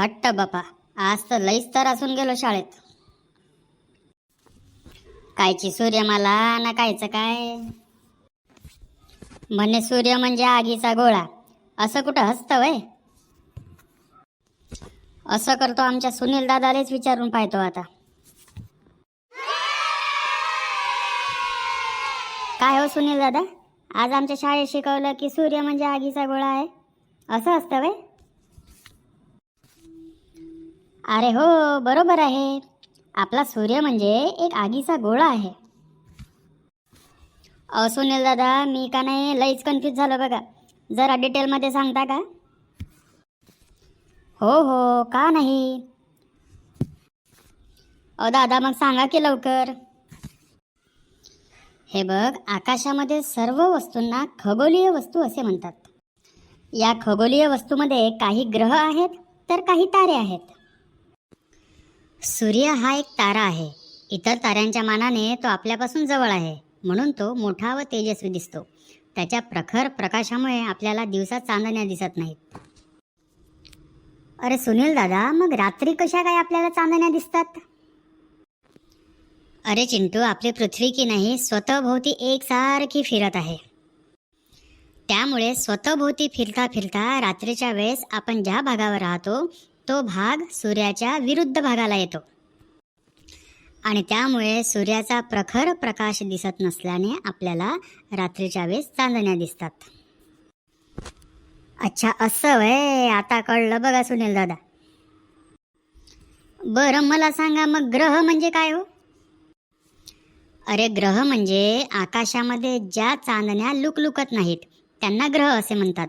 हट्ट बापा. आज तर लईच तर असून गेलो शाळेत. कायची सूर्यमाला ना कायचं काय? म्हणे सूर्य म्हणजे आगीचा गोळा. असं कुठं हसतं वय? असं करतो आमच्या सुनील दादालेच विचारून पाहतो आता. काय हो सुनील दादा? आज आमच्या शाळेत शिकवलं की सूर्य म्हणजे आगीचा गोळा आहे. असं असतं वय? अरे हो बरोबर आहे. आपला सूर्य म्हणजे एक आगीचा गोळा आहे. सुनील दादा मी का नाही लईच कन्फ्यूज झालो बघा. जरा डिटेलमध्ये सांगता का? हो हो का नाही? अहो दादा मग सांगा की लवकर. हे बघ आकाशामध्ये सर्व वस्तूंना खगोलीय वस्तू असे म्हणतात. या खगोलीय वस्तूमध्ये काही ग्रह आहेत तर काही तारे आहेत. सूर्य हा एक तारा आहे. इतर ताऱ्यांच्या मानाने तो आपल्यापासून जवळ आहे. म्हणून तो मोठा व तेजस्वी दिसतो. त्याच्या प्रखर प्रकाशामुळे आपल्याला दिवसात चांदण्या दिसत नाहीत. अरे सुनील दादा मग रात्री कशा काय आपल्याला चांदण्या दिसतात? अरे चिंटू आपली पृथ्वी की नाही स्वतःभोवती एकसारखी फिरत आहे. त्यामुळे स्वतःभोवती फिरता फिरता रात्रीच्या वेळेस आपण ज्या भागावर राहतो तो भाग सूर्याच्या विरुद्ध भागाला येतो. आणि त्यामुळे सूर्याचा प्रखर प्रकाश दिसत नसल्याने आपल्याला रात्रीच्या वेळेस चांदण्या दिसतात. अच्छा असं वय आता कळलं बघा सुनील दादा. बरं मला सांगा मग ग्रह म्हणजे काय हो? अरे ग्रह म्हणजे आकाशामध्ये ज्या चांदण्या लुकलुकत नाहीत त्यांना ग्रह असे म्हणतात.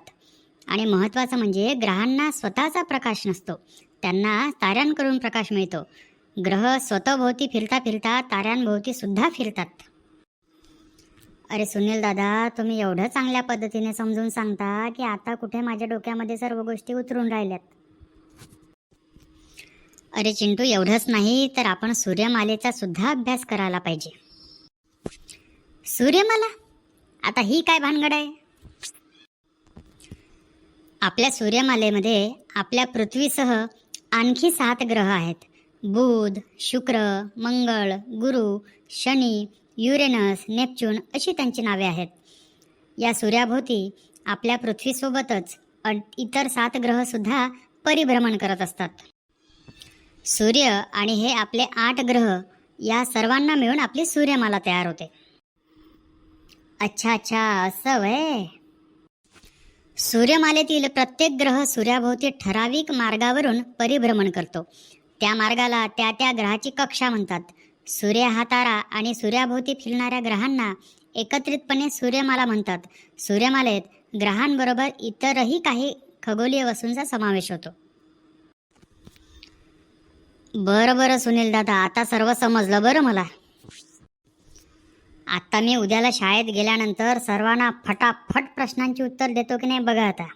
आणि महत्त्वाचं म्हणजे ग्रहांना स्वतःचा प्रकाश नसतो. त्यांना ताऱ्यांकडून प्रकाश मिळतो. ग्रह स्वतःभोवती फिरता फिरता ताऱ्यांभोवती सुद्धा फिरतात. अरे सुनील दादा तुम्ही एवढं चांगल्या पद्धतीने समजून सांगता की आता कुठे माझ्या डोक्यामध्ये सर्व गोष्टी उतरून राहिल्यात. अरे चिंटू एवढंच नाही तर आपण सूर्यमालेचा सुद्धा अभ्यास करायला पाहिजे. सूर्यमाला? आता ही काय भानगड आहे? आपल्या सूर्यमालेमध्ये आपल्या पृथ्वीसह आणखी सात ग्रह आहेत. बुध शुक्र मंगळ गुरु शनी युरेनस नेपच्यून अशी त्यांची नावे आहेत. या सूर्याभोवती आपल्या पृथ्वीसोबतच इतर सात ग्रहसुद्धा परिभ्रमण करत असतात. सूर्य आणि हे आपले आठ ग्रह या सर्वांना मिळून आपली सूर्यमाला तयार होते. अच्छा अच्छा असं वय सूर्यमालेतील प्रत्येक ग्रह सूर्याभोवती ठराविक मार्गावरून परिभ्रमण करतो. त्या मार्गाला त्या त्या ग्रहाची कक्षा म्हणतात. सूर्य हा तारा आणि सूर्याभोवती फिरणाऱ्या ग्रहांना एकत्रितपणे सूर्यमाला म्हणतात. सूर्यमालेत ग्रहांबरोबर इतरही काही खगोलीय वस्तूंचा समावेश होतो. बरं बरं सुनील दादा आता सर्व समजलं बरं मला. आता मी उद्याला शाळेत गेल्यानंतर सर्वांना फटाफट प्रश्नांची उत्तर देतो की नाही बघा आता.